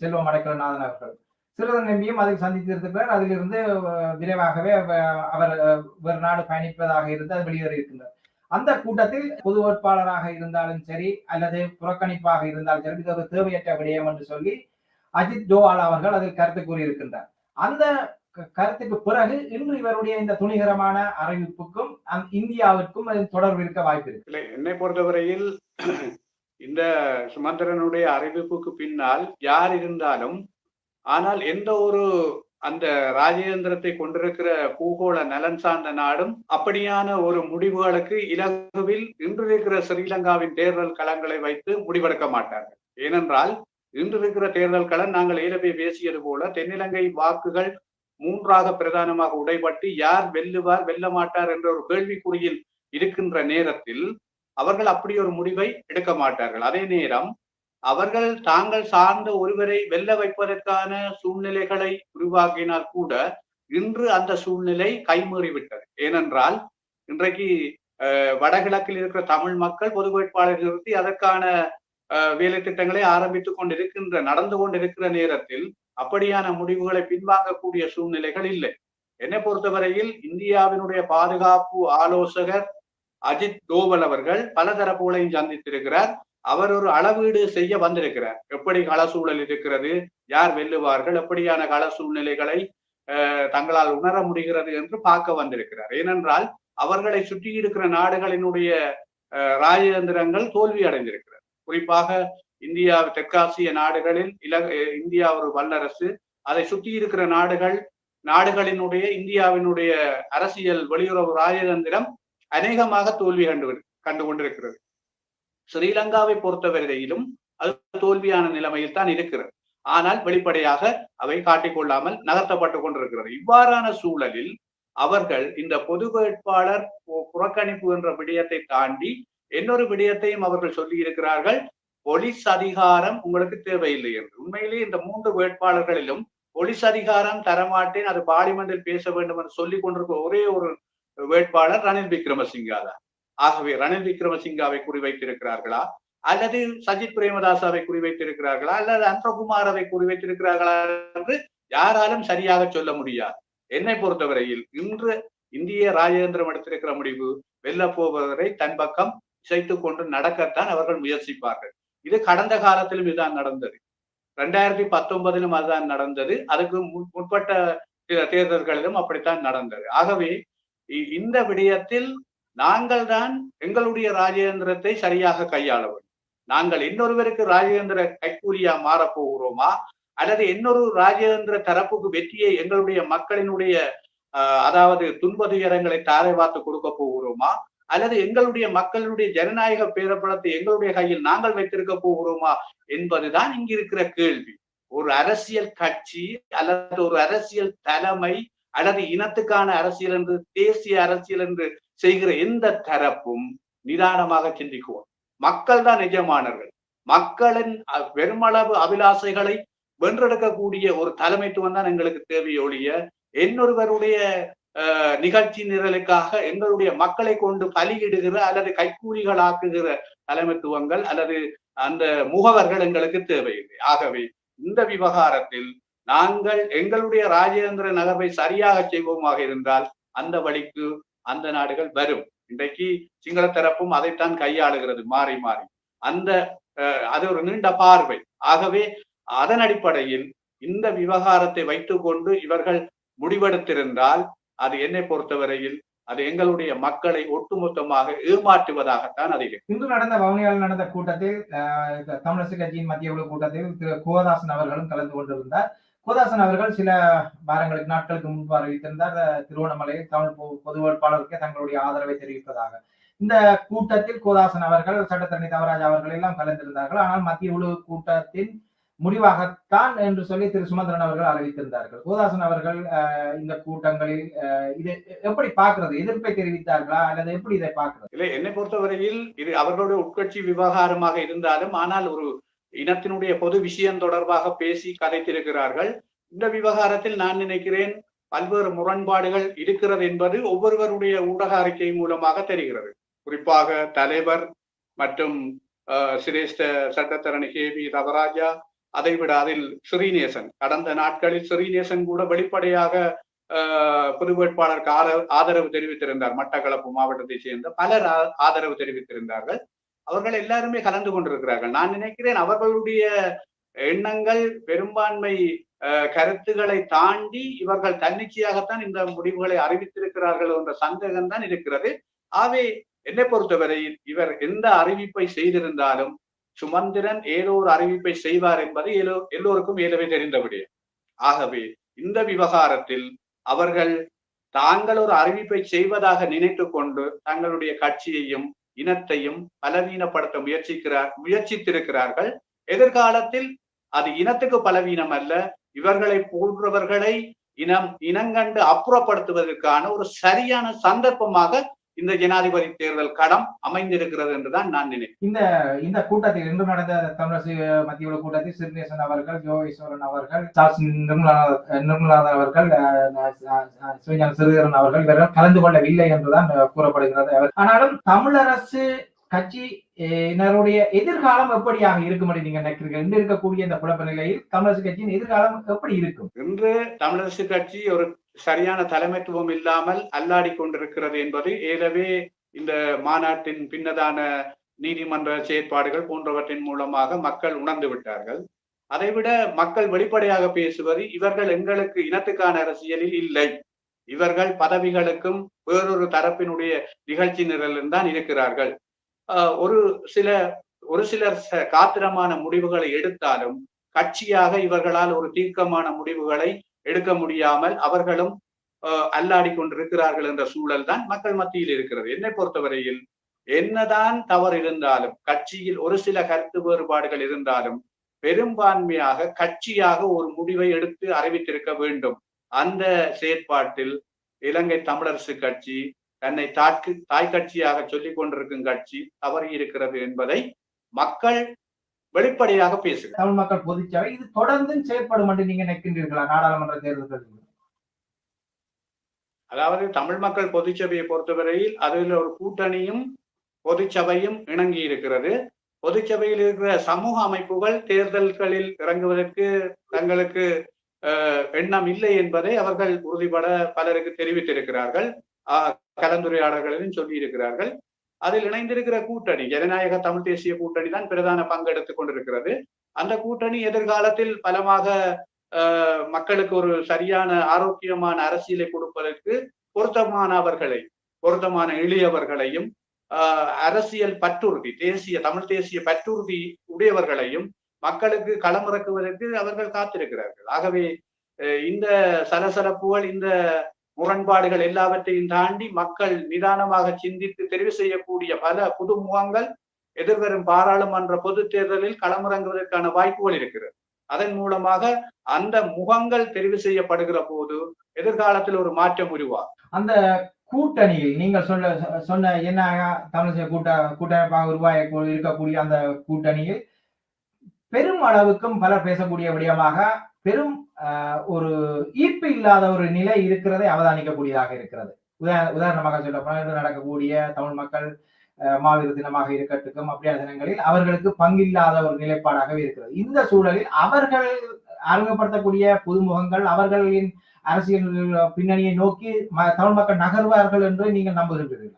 செல்வம் அடைக்கலநாதன் அவர்களும் சிறுவன் நம்பியும் அதில் சந்தித்திருக்கிறார். அதிலிருந்து விரைவாகவே அவர் ஒரு வேறு நாடு பயணிப்பதாக இருந்து அது வெளியேறி இருக்கின்றார் அந்த கூட்டத்தில் பொது வேட்பாளராக இருந்தாலும் சரி அல்லது புறக்கணிப்பாக இருந்தாலும் சரி இது ஒரு தேவையற்ற விடயம் என்று சொல்லி அஜித் டோவால் அவர்கள் அதில் கருத்து கூறியிருக்கின்றார். அந்த கருத்துக்கு பிறகு இன்று இவருடைய இந்த துணிகரமான அறிவிப்புக்கும் இந்தியாவிற்கும் தொடர்பு இருக்க வாய்ப்பு இருக்கு. இல்லை என்னை பொறுத்தவரையில் இந்த சுமந்திரனுடைய அறிவிப்புக்கு பின்னால் யார் இருந்தாலும் ஆனால் எந்த ஒரு அந்த ராஜேந்திரத்தை கொண்டிருக்கிற பூகோள நலன் சார்ந்த நாடும் அப்படியான ஒரு முடிவுகளுக்கு இலகுவில் இன்று இருக்கிற ஸ்ரீலங்காவின் தேர்தல் களங்களை வைத்து முடிவெடுக்க மாட்டார்கள். ஏனென்றால் இன்று இருக்கிற தேர்தல் களம் நாங்கள் ஏலவே பேசியது போல தென்னிலங்கை வாக்குகள் மூன்றாக பிரதானமாக உடைபட்டு யார் வெல்லுவார் வெல்ல மாட்டார் என்ற ஒரு கேள்விக்குறியில் இருக்கின்ற நேரத்தில் அவர்கள் அப்படி ஒரு முடிவை எடுக்க மாட்டார்கள். அதே நேரம் அவர்கள் தாங்கள் சார்ந்த ஒருவரை வெல்ல வைப்பதற்கான சூழ்நிலைகளை உருவாக்கினால் கூட இன்று அந்த சூழ்நிலை கைமீறிவிட்டது. ஏனென்றால் இன்றைக்கு அஹ், வடகிழக்கில் இருக்கிற தமிழ் மக்கள் பொது வேட்பாளர் நிறுத்தி அதற்கான அஹ், வேலை திட்டங்களை ஆரம்பித்துக் கொண்டிருக்கின்ற நடந்து கொண்டிருக்கிற நேரத்தில் அப்படியான முடிவுகளை பின்வாங்கக்கூடிய சூழ்நிலைகள் இல்லை. என்னை பொறுத்தவரையில் இந்தியாவினுடைய பாதுகாப்பு ஆலோசகர் அஜித் தோவல் அவர்கள் பல தரப்புகளையும் சந்தித்திருக்கிறார். அவர் ஒரு அளவீடு செய்ய வந்திருக்கிறார். எப்படி கள சூழல் இருக்கிறது யார் வெல்லுவார்கள் எப்படியான கள சூழ்நிலைகளை அஹ், தங்களால் உணர முடிகிறது என்று பார்க்க வந்திருக்கிறார். ஏனென்றால் அவர்களை சுற்றி இருக்கிற நாடுகளினுடைய அஹ், ராஜதந்திரங்கள் தோல்வி அடைந்திருக்கிறது. குறிப்பாக இந்தியா தெற்காசிய நாடுகளில் இல இந்தியா ஒரு வல்லரசு. அதை சுற்றி இருக்கிற நாடுகள் நாடுகளினுடைய இந்தியாவினுடைய அரசியல் வெளியுறவு ராஜதந்திரம் அநேகமாக தோல்வி கண்டு கண்டு கொண்டிருக்கிறது. ஸ்ரீலங்காவை பொறுத்தவரையிலும் அது தோல்வியான நிலைமையில் தான் இருக்கிறது. ஆனால் வெளிப்படையாக அவை காட்டிக்கொள்ளாமல் நகர்த்தப்பட்டு கொண்டிருக்கிறது. இவ்வாறான சூழலில் அவர்கள் இந்த பொது வேட்பாளர் புறக்கணிப்பு என்ற விடயத்தை தாண்டி இன்னொரு விடயத்தையும் அவர்கள் சொல்லி இருக்கிறார்கள். போலீஸ் அதிகாரம் உங்களுக்கு தேவையில்லை என்று. உண்மையிலேயே இந்த மூன்று வேட்பாளர்களிலும் போலீஸ் அதிகாரம் தரமாட்டேன் அது பார்லிமெண்டில் பேச வேண்டும் என்று சொல்லிக் கொண்டிருக்க ஒரே ஒரு வேட்பாளர் ரணில் விக்ரமசிங்கா தான் ஆகவே ரணில் விக்ரமசிங்காவை குறிவைத்திருக்கிறார்களா? அல்லது சஜித் பிரேமதாசாவை குறிவைத்திருக்கிறார்களா? அல்லது அந்தகுமாரவை குறிவைத்திருக்கிறார்களா என்று யாராலும் சரியாக சொல்ல முடியாது. என்னை பொறுத்தவரையில் இன்று இந்திய ராஜேந்திரம் எடுத்திருக்கிற முடிவு வெல்ல போவதை தன் பக்கம் இசைத்துக் கொண்டு நடக்கத்தான் அவர்கள் முயற்சிப்பார்கள். இது கடந்த காலத்திலும் இதுதான் நடந்தது. ரெண்டாயிரத்தி பத்தொன்பதிலும் அதுதான் நடந்தது. அதுக்கு முன்- முற்பட்ட தேர்தல்களிலும் அப்படித்தான் நடந்தது. ஆகவே இ- இந்த விடயத்தில் நாங்கள் தான் எங்களுடைய ராஜேந்திரத்தை சரியாக கையாள வேண்டும். நாங்கள் இன்னொருவருக்கு ராஜேந்திர கைக்கூலியா மாறப் போகிறோமா? அல்லது இன்னொரு ராஜேந்திர தரப்புக்கு வெற்றியை எங்களுடைய மக்களினுடைய ஆஹ், அதாவது துன்ப துயரங்களை தாரை பார்த்து கொடுக்க போகிறோமா? அல்லது எங்களுடைய மக்களுடைய ஜனநாயக பேரப்படத்தை எங்களுடைய கையில் நாங்கள் வைத்திருக்க போகிறோமா என்பதுதான் இங்கு இருக்கிற கேள்வி. ஒரு அரசியல் கட்சி அல்லது ஒரு அரசியல் தலைமை அல்லது இனத்துக்கான அரசியல் என்று தேசிய அரசியல் என்று செய்கிற எந்த தரப்பும் நிதானமாக சிந்திக்குவோம். மக்கள் தான் எஜமானர்கள் மக்களின் பெருமளவு அபிலாசைகளை வென்றெடுக்கக்கூடிய ஒரு தலைமைத்துவம் தான் எங்களுக்கு தேவையொழிய இன்னொருவருடைய நிகழ்ச்சி நிரலுக்காக எங்களுடைய மக்களை கொண்டு பலியிடுகிற அல்லது கைக்கூலிகளாக்குகிற தலைமைத்துவங்கள் அல்லது அந்த முகவர்கள் எங்களுக்கு தேவையில்லை. ஆகவே இந்த விவகாரத்தில் நாங்கள் எங்களுடைய ராஜேந்திர நகர்வை சரியாக செய்வோமாக இருந்தால் அந்த வழிக்கு அந்த நாடுகள் வரும். இன்றைக்கு சிங்கள தரப்பும் அதைத்தான் கையாளுகிறது மாறி மாறி. அந்த அஹ், அது ஒரு நீண்ட பார்வை. ஆகவே அதன் அடிப்படையில் இந்த விவகாரத்தை வைத்துக்கொண்டு இவர்கள் முடிவெடுத்திருந்தால் அது என்னை பொறுத்தவரையில் அது எங்களுடைய மக்களை ஒட்டுமொத்தமாக ஏமாற்றுவதாகத்தான் அது இருக்கும். இன்று நடந்த வவுனியாவில் நடந்த கூட்டத்தில் அஹ், தமிழரசு கட்சியின் மத்திய குழு கூட்டத்தில் திரு கோதாசன் அவர்களும் கலந்து கொண்டிருந்தார். கோதாசன் அவர்கள் சில வாரங்களுக்கு நாட்களுக்கு முன்பு அறிவித்திருந்தார் திருவண்ணாமலையில் தமிழ் பொ- பொது வேட்பாளருக்கு தங்களுடைய ஆதரவை தெரிவிப்பதாக. இந்த கூட்டத்தில் கோதாசன் அவர்கள் சட்டத்தரணி தவராஜ் அவர்கள் எல்லாம் கலந்திருந்தார்கள். ஆனால் மத்திய குழு கூட்டத்தின் முடிவாகத்தான் என்று சொல்லி திரு சுமந்திரன் அவர்கள் அறிவித்திருந்தார்கள். கோதாசன் அவர்கள் அஹ், இந்த கூட்டங்களில் அஹ், இதை எப்படி பாக்குறது எதிர்ப்பை தெரிவித்தார்களா? அல்லது எப்படி இதை பாக்குறது இல்லை என்னை பொறுத்தவரையில் இது அவர்களுடைய உட்கட்சி விவகாரமாக இருந்தாலும் ஆனால் ஒரு இனத்தினுடைய பொது விஷயம் தொடர்பாக பேசி கதைத்திருக்கிறார்கள். இந்த விவகாரத்தில் நான் நினைக்கிறேன் பல்வேறு முரண்பாடுகள் இருக்கிறது என்பது ஒவ்வொருவருடைய ஊடக அறிக்கை மூலமாக தெரிகிறது. குறிப்பாக தலைவர் மற்றும் சிரேஷ்ட சட்டத்தரணி கே வி ரவராஜா அதைவிட அதில் ஸ்ரீநேசன் கடந்த நாட்களில் ஸ்ரீநேசன் கூட வெளிப்படையாக அஹ், பொது வேட்பாளருக்கு ஆதரவு ஆதரவு தெரிவித்திருந்தார். மட்டக்களப்பு மாவட்டத்தை சேர்ந்த பலர் ஆதரவு தெரிவித்திருந்தார்கள். அவர்கள் எல்லாருமே கலந்து கொண்டிருக்கிறார்கள். நான் நினைக்கிறேன் அவர்களுடைய எண்ணங்கள் பெரும்பான்மை அஹ், கருத்துக்களை தாண்டி இவர்கள் தன்னிச்சையாகத்தான் இந்த முடிவுகளை அறிவித்திருக்கிறார்கள் என்ற சந்தேகம் தான் இருக்கிறது. ஆவே என்னை பொறுத்தவரையில் இவர் எந்த அறிவிப்பை செய்திருந்தாலும் சுமந்திரன் ஏதோ ஒரு அறிவிப்பை செய்வார் என்பது எல்லோருக்கும் ஏதவே தெரிந்தபடியே ஆகவே இந்த விவகாரத்தில் அவர்கள் தாங்கள் ஒரு அறிவிப்பை செய்வதாக நினைத்து கொண்டு தங்களுடைய கட்சியையும் இனத்தையும் பலவீனப்படுத்த முயற்சிக்கிறார் முயற்சித்திருக்கிறார்கள். எதிர்காலத்தில் அது இனத்துக்கு பலவீனம் அல்ல இவர்களை போன்றவர்களை இனம் இனங்கண்டு அப்புறப்படுத்துவதற்கான ஒரு சரியான சந்தர்ப்பமாக இந்த ஜனாதிபதி தேர்தல் களம் அமைந்திருக்கிறது என்றுதான் நான் நினைக்கிறேன். இந்த இந்த கூட்டத்தில் இன்று நடந்த தமிழரசு மத்திய குழு கூட்டத்தில் சிறுநேசன் அவர்கள் ஜோ ஈஸ்வரன் அவர்கள் சார்ஸ் நிர்மலா நிர்மலாதன் அவர்கள் அஹ், சிவஞான சிறுதரன் அவர்கள் இவர்கள் கலந்து கொள்ளவில்லை என்றுதான் கூறப்படுகிறது. அவர்- ஆனாலும் தமிழரசு கட்சியினருடைய எதிர்காலம் எப்படியாக இருக்கும் நீங்க நினைக்கிறீங்க இன்று இருக்கக்கூடிய இந்த குழப்ப நிலையில் தமிழரசு கட்சியின் எதிர்காலம் எப்படி இருக்கும்? இன்று தமிழரசு கட்சி ஒரு சரியான தலைமைத்துவம் இல்லாமல் அல்லாடி கொண்டிருக்கிறது என்பது ஏலவே இந்த மாநாட்டின் பின்னதான நீதிமன்ற செயற்பாடுகள் போன்றவற்றின் மூலமாக மக்கள் உணர்ந்து விட்டார்கள். அதைவிட மக்கள் வெளிப்படையாக பேசுவது இவர்கள் எங்களுக்கு இனத்துக்கான அரசியலில் இல்லை. இவர்கள் பதவிகளுக்கும் வேறொரு தரப்பினுடைய நிகழ்ச்சி நிரலில் தான் இருக்கிறார்கள். ஒரு சில ஒரு சிலர் ச- காத்திரமான முடிவுகளை எடுத்தாலும் கட்சியாக இவர்களால் ஒரு தீர்க்கமான முடிவுகளை எடுக்க முடியாமல் அவர்களும் அல்லாடி கொண்டிருக்கிறார்கள் என்ற சூழல் தான் மக்கள் மத்தியில் இருக்கிறது. என்னை பொறுத்தவரையில் என்னதான் தவறு இருந்தாலும் கட்சியில் ஒரு சில கருத்து வேறுபாடுகள் இருந்தாலும் பெரும்பான்மையாக கட்சியாக ஒரு முடிவை எடுத்து அறிவித்திருக்க வேண்டும். அந்த செயற்பாட்டில் இலங்கை தமிழரசு கட்சி தன்னை தாக்கு தாய் கட்சியாக சொல்லிக் கொண்டிருக்கும் கட்சி தவறி இருக்கிறது என்பதை மக்கள் வெளிப்படையாக பேசுகிறார் தமிழ் மக்கள் பொதுச்சபை இது தொடர்ந்து செயற்படும் என்று நீங்க நினைக்கின்றீர்களா? நாடாளுமன்ற தேர்தல்களில் அதாவது தமிழ் மக்கள் பொதுச்சபையை பொறுத்தவரையில் அதில் ஒரு கூட்டணியும் பொதுச்சபையும் இணங்கி இருக்கிறது. பொதுச்சபையில் இருக்கிற சமூக அமைப்புகள் தேர்தல்களில் இறங்குவதற்கு தங்களுக்கு எண்ணம் இல்லை என்பதை அவர்கள் உறுதிபட பலருக்கு தெரிவித்திருக்கிறார்கள். கலந்துரையாடல்களிலும் சொல்லி இருக்கிறார்கள் அதில் இணைந்திருக்கிற கூட்டணி ஜனநாயக தமிழ் தேசிய கூட்டணி தான் பிரதான பங்கெடுத்துக் கொண்டிருக்கிறது. அந்த கூட்டணி எதிர்காலத்தில் பலமாக அஹ், மக்களுக்கு ஒரு சரியான ஆரோக்கியமான அரசியலை கொடுப்பதற்கு பொருத்தமானவர்களை பொருத்தமான எளியவர்களையும் ஆஹ், அரசியல் பற்றுறுதி தேசிய தமிழ் தேசிய பற்றுறுதி உடையவர்களையும் மக்களுக்கு களமிறக்குவதற்கு அவர்கள் காத்திருக்கிறார்கள். ஆகவே இந்த சலசலப்புகள் இந்த முரண்பாடுகள் எல்லாவற்றையும் தாண்டி மக்கள் நிதானமாக சிந்தித்து தெரிவு செய்யக்கூடிய பல புது முகங்கள் எதிர்வரும் பாராளுமன்ற பொது தேர்தலில் களமிறங்குவதற்கான வாய்ப்புகள் இருக்கிறது. அதன் மூலமாக அந்த முகங்கள் தெரிவு செய்யப்படுகிற போது எதிர்காலத்தில் ஒரு மாற்றம் உருவாகும். அந்த கூட்டணியில் நீங்கள் சொல்ல சொன்ன என்ன தமிழிசை கூட்ட கூட்டமைப்பாக உருவாய இருக்கக்கூடிய அந்த கூட்டணியில் பெரும் அளவுக்கும் பலர் பேசக்கூடிய விடயமாக பெரும் ஒரு ஈர்ப்பு இல்லாத ஒரு நிலை இருக்கிறதை அவதானிக்கக்கூடியதாக இருக்கிறது. உதாரணமாக சொல்ல போனால் நடக்கக்கூடிய தமிழ் மக்கள் மாவீர தினமாக இருக்கட்டும் அப்படியான தினங்களில் அவர்களுக்கு பங்கில்லாத ஒரு நிலைப்பாடாகவே இருக்கிறது. இந்த சூழலில் அவர்கள் அறிமுகப்படுத்தக்கூடிய புதுமுகங்கள் அவர்களின் அரசியல் பின்னணியை நோக்கி ம- தமிழ் மக்கள் நகர்வார்கள் என்று நீங்கள் நம்புகின்றீர்கள்.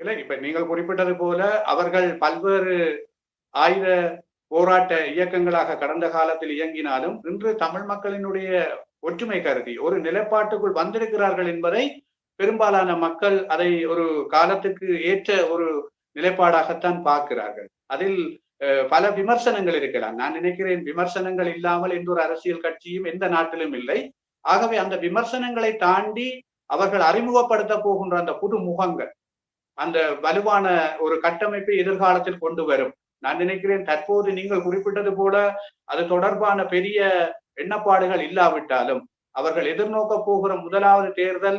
இல்லை இப்ப நீங்கள் குறிப்பிட்டது போல அவர்கள் பல்வேறு ஆயுத போராட்ட இயக்கங்களாக கடந்த காலத்தில் இயங்கினாலும் இன்று தமிழ் மக்களினுடைய ஒற்றுமை கருதி ஒரு நிலைப்பாட்டுக்குள் வந்திருக்கிறார்கள் என்பதை பெரும்பாலான மக்கள் அதை ஒரு காலத்துக்கு ஏற்ற ஒரு நிலைப்பாடாகத்தான் பார்க்கிறார்கள். அதில் அஹ், பல விமர்சனங்கள் இருக்கலாம். நான் நினைக்கிறேன் விமர்சனங்கள் இல்லாமல் எந்த ஒரு அரசியல் கட்சியும் எந்த நாட்டிலும் இல்லை. ஆகவே அந்த விமர்சனங்களை தாண்டி அவர்கள் அறிமுகப்படுத்த போகின்ற அந்த புது முகங்கள் அந்த வலுவான ஒரு கட்டமைப்பை எதிர்காலத்தில் கொண்டு வரும். நான் நினைக்கிறேன் தற்போது நீங்கள் குறிப்பிட்டது போல அது தொடர்பான பெரிய எண்ணப்பாடுகள் இல்லாவிட்டாலும் அவர்கள் எதிர்நோக்க போகிற முதலாவது தேர்தல்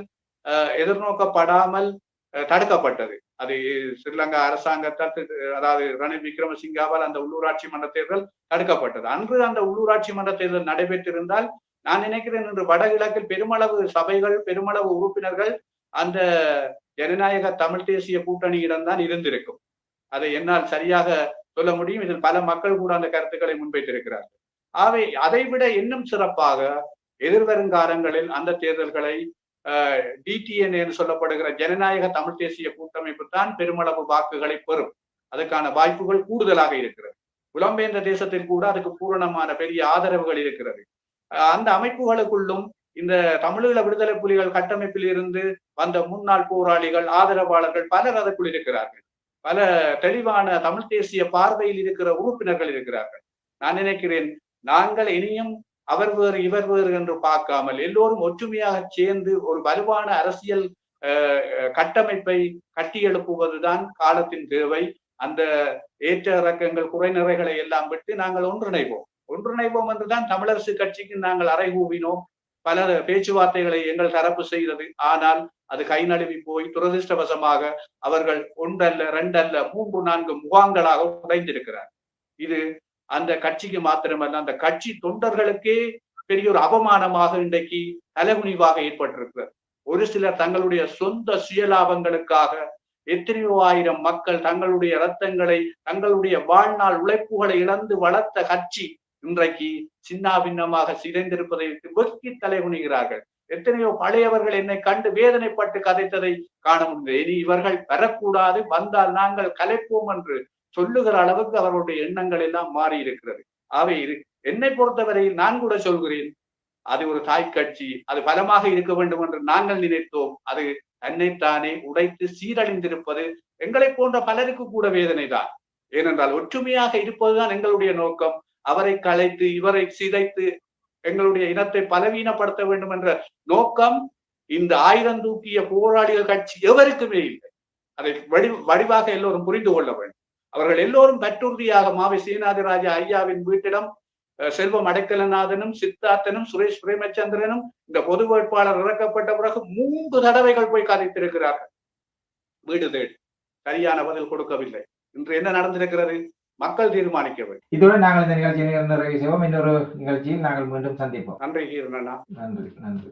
எதிர்நோக்கப்படாமல் தடுக்கப்பட்டது. அது ஸ்ரீலங்கா அரசாங்கத்தால் அதாவது ரணில் விக்ரமசிங்காவால் அந்த உள்ளூராட்சி மன்ற தேர்தல் தடுக்கப்பட்டது. அன்று அந்த உள்ளூராட்சி மன்ற தேர்தல் நடைபெற்றிருந்தால் நான் நினைக்கிறேன் இன்று வடகிழக்கில் பெருமளவு சபைகள் பெருமளவு உறுப்பினர்கள் அந்த ஜனநாயக தமிழ் தேசிய கூட்டணியிடம்தான் இருந்திருக்கும். அதை என்னால் சரியாக சொல்ல முடியும். இதில் பல மக்கள் கூட அந்த கருத்துக்களை முன்வைத்திருக்கிறார்கள். ஆகவே அதைவிட இன்னும் சிறப்பாக எதிர்வரும் காலங்களில் அந்த தேர்தல்களை டிடிஎன் என்று சொல்லப்படுகிற ஜனநாயக தமிழ் தேசிய கூட்டமைப்பு தான் பெருமளவு வாக்குகளை பெறும். அதுக்கான வாய்ப்புகள் கூடுதலாக இருக்கிறது. புலம்பெயர்ந்த தேசத்தில் கூட அதுக்கு பூரணமான பெரிய ஆதரவுகள் இருக்கிறது. அஹ் அந்த அமைப்புகளுக்குள்ளும் இந்த தமிழீழ விடுதலை புலிகள் கட்டமைப்பில் இருந்து வந்த முன்னாள் போராளிகள் ஆதரவாளர்கள் பலர் அதற்குள் இருக்கிறார்கள். பல தெளிவான தமிழ் தேசிய பார்வையில் இருக்கிற உறுப்பினர்கள் இருக்கிறார்கள். நான் நினைக்கிறேன் நாங்கள் இனியும் அவர் வேறு இவர் வேறு என்று பார்க்காமல் எல்லோரும் ஒற்றுமையாக சேர்ந்து ஒரு வலுவான அரசியல் அஹ், கட்டமைப்பை கட்டியெழுப்புவதுதான் காலத்தின் தேவை. அந்த ஏற்ற இறக்கங்கள் குறைநிறைகளை எல்லாம் விட்டு நாங்கள் ஒன்றிணைவோம். ஒன்றிணைவோம் என்றுதான் தமிழரசு கட்சிக்கு நாங்கள் அறைகூவினோம். பல பேச்சுவார்த்தைகளை எங்கள் தரப்பு செய்தது. ஆனால் அது கை நழுவி போய் துரதிருஷ்டவசமாக அவர்கள் ஒன்றல்ல ரெண்டல்ல மூன்று நான்கு முகாங்களாக உடைந்திருக்கிறார். இது அந்த கட்சிக்கு மாத்திரமல்ல அந்த கட்சி தொண்டர்களுக்கே பெரிய ஒரு அவமானமாக இன்றைக்கு தலைகுனிவாக ஏற்பட்டிருக்கிறது. ஒரு சிலர் தங்களுடைய சொந்த சுயலாபங்களுக்காக எத்தனையோ ஆயிரம் மக்கள் தங்களுடைய ரத்தங்களை தங்களுடைய வாழ்நாள் உழைப்புகளை இழந்து வளர்த்த கட்சி இன்றைக்கு சின்னாபின்னமாக சிதைந்திருப்பதை வெட்கி தலைகுனிகிறார்கள் எத்தனையோ பழையவர்கள் என்னை கண்டு வேதனைப்பட்டு கதைத்ததை காண முடிந்தது. இனி இவர்கள் வரக்கூடாது வந்தால் நாங்கள் கலைப்போம் என்று சொல்லுகிற அளவுக்கு அவர்களுடைய எண்ணங்கள் எல்லாம் மாறி இருக்கிறது ஆகவே இரு என்னை பொறுத்தவரையில் நான் கூட சொல்கிறேன் அது ஒரு தாய் கட்சி அது பலமாக இருக்க வேண்டும் என்று நாங்கள் நினைத்தோம். அது தன்னைத்தானே உடைத்து சீரழிந்திருப்பது எங்களை போன்ற பலருக்கு கூட வேதனைதான். ஏனென்றால் ஒற்றுமையாக இருப்பதுதான் எங்களுடைய நோக்கம். அவரை கலைத்து இவரை சிதைத்து எங்களுடைய இனத்தை பலவீனப்படுத்த வேண்டும் என்ற நோக்கம் இந்த ஆயுதம் தூக்கிய போராளிகள் கட்சி எவருக்குமே இல்லை. அதை வடி வடிவாக எல்லோரும் புரிந்து கொள்ள வேண்டும். அவர்கள் எல்லோரும் பற்றுறுதியாக மாவை சீனாதிராஜா ஐயாவின் வீட்டிடம் செல்வம் அடைக்கலநாதனும் சித்தார்த்தனும் சுரேஷ் பிரேமச்சந்திரனும் இந்த பொது வேட்பாளர் இறக்கப்பட்ட பிறகு மூன்று தடவைகள் போய் கதைத்திருக்கிறார்கள். வீடு தேடி. சரியான பதில் கொடுக்கவில்லை. இன்று என்ன நடந்திருக்கிறது? மக்கள் தீர்மானிக்க வேண்டும். நாங்கள் இந்த நிகழ்ச்சியை நிறைவு செய்வோம். இன்னொரு நிகழ்ச்சியில் நாங்கள் மீண்டும் சந்திப்போம். நன்றி நன்றி நன்றி.